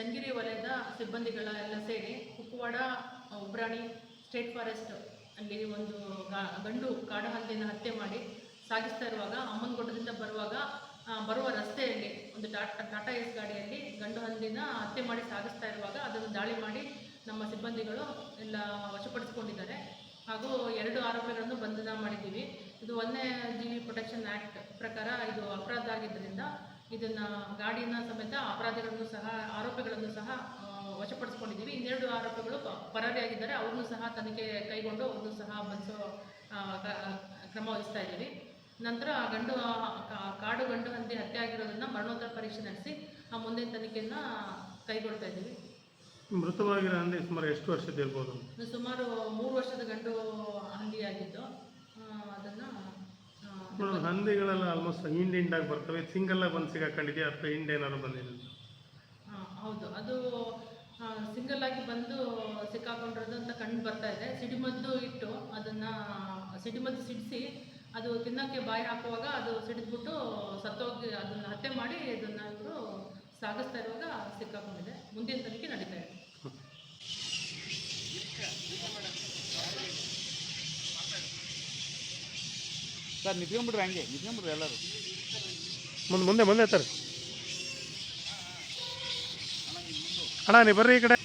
ಚನ್ನಗಿರಿ ವಲಯದ ಸಿಬ್ಬಂದಿಗಳ ಎಲ್ಲ ಸೇರಿ ಕುಕ್ಕವಾಡ ಉಬ್ರಾಣಿ ಸ್ಟೇಟ್ ಫಾರೆಸ್ಟ್ ಅಲ್ಲಿ ಒಂದು ಗಂಡು ಗಂಡು ಹಂದಿಯನ್ನು ಹತ್ಯೆ ಮಾಡಿ ಸಾಗಿಸ್ತಾ ಇರುವಾಗ ಅಮ್ಮನಗುಡ್ಡದಿಂದ ಬರುವಾಗ ಬರುವ ರಸ್ತೆಯಲ್ಲಿ ಒಂದು ಟಾಟಾ ಟಾಟಾ ಎಸ್ ಗಾಡಿಯಲ್ಲಿ ಗಂಡು ಹಂದಿನ ಹತ್ಯೆ ಮಾಡಿ ಸಾಗಿಸ್ತಾ ಇರುವಾಗ ಅದನ್ನು ದಾಳಿ ಮಾಡಿ ನಮ್ಮ ಸಿಬ್ಬಂದಿಗಳು ಎಲ್ಲ ವಶಪಡಿಸಿಕೊಂಡಿದ್ದಾರೆ. ಹಾಗೂ ಎರಡು ಆರೋಪಿಗಳನ್ನು ಬಂಧನ ಮಾಡಿದ್ದೀವಿ. ಇದು ವನ್ಯಜೀವಿ ಪ್ರೊಟೆಕ್ಷನ್ ಆ್ಯಕ್ಟ್ ಪ್ರಕಾರ ಇದು ಅಪರಾಧ ಆಗಿದ್ದರಿಂದ ಇದನ್ನು ಗಾಡಿನ ಸಮೇತ ಅಪರಾಧಿಗಳನ್ನು ಸಹ ಆರೋಪಿಗಳನ್ನು ಸಹ ವಶಪಡಿಸ್ಕೊಂಡಿದ್ದೀವಿ. ಇನ್ನೆರಡು ಆರೋಪಿಗಳು ಪರಾರಿಯಾಗಿದ್ದಾರೆ ಅವ್ರನ್ನೂ ಸಹ ತನಿಖೆ ಕೈಗೊಂಡು ಅವ್ರನ್ನೂ ಸಹ ಬಂಧಿಸೋ ಕ್ರಮ ವಹಿಸ್ತಾ ಇದ್ದೀವಿ. ನಂತರ ಆ ಗಂಡು ಕಾಡು ಗಂಡು ಹಂದಿ ಹತ್ಯೆ ಆಗಿರೋದನ್ನು ಮರಣೋತ್ತರ ಪರೀಕ್ಷೆ ನಡೆಸಿ ಆ ಮುಂದಿನ ತನಿಖೆಯನ್ನು ಕೈಗೊಳ್ತಾ ಇದ್ದೀವಿ. ಮೃತವಾಗಿರೋ ಹಂದಿ ಸುಮಾರು ಎಷ್ಟು ವರ್ಷದ ಇರ್ಬೋದು? ಸುಮಾರು ಮೂರು ವರ್ಷದ ಗಂಡು ಹಂದಿಯಾಗಿದ್ದು. ಅದನ್ನು ಮೇಡಮ್ ಹಂದಿಗಳೆಲ್ಲ ಆಲ್ಮೋಸ್ಟ್ ಹಿಂಡ್ ಹಿಂಡಾಗಿ ಬರ್ತವೆ. ಸಿಂಗಲ್ ಆಗಿ ಬಂದು ಸಿಗಾಕೊಂಡಿದೆಯಾ ಅಥವಾ ಹಿಂಡ್ ಏನಾದ್ರು ಬಂದಿದೆ ಹೌದು. ಅದು ಸಿಂಗಲ್ ಆಗಿ ಬಂದು ಸಿಕ್ಕಾಕೊಂಡಿರೋದು ಅಂತ ಕಂಡು ಬರ್ತಾ ಇದೆ. ಸಿಡಿಮದ್ದು ಇಟ್ಟು ಅದನ್ನು, ಸಿಡಿಮದ್ದು ಸಿಡಿಸಿ ಅದು ತಿನ್ನೋಕ್ಕೆ ಬಾಯಿ ಹಾಕುವಾಗ ಅದು ಸಿಡಿದ್ಬಿಟ್ಟು ಸತ್ತೋಗಿ ಅದನ್ನು ಹತ್ಯೆ ಮಾಡಿ ಅದನ್ನು ಇವರು ಸಾಗಿಸ್ತಾ ಇರುವಾಗ ಸಿಕ್ಕಾಕೊಂಡಿದೆ. ಮುಂದಿನ ತನಿಖೆ ನಡೀತಾ ಇದೆ ಸರ್ ನಿಂತ್ಕೊಂಡ್ಬಿಡ್ರಿ ಹಂಗೆ ನಿಂತ್ಕೊಂಡ್ಬಿಡ್ರಿ ಎಲ್ಲರೂ. ಮುಂದೆ ಮುಂದೆ ಮುಂದೆ ಸರ್ ಅಣ್ಣ ನೀವು ಬರ್ರಿ ಈ ಕಡೆ.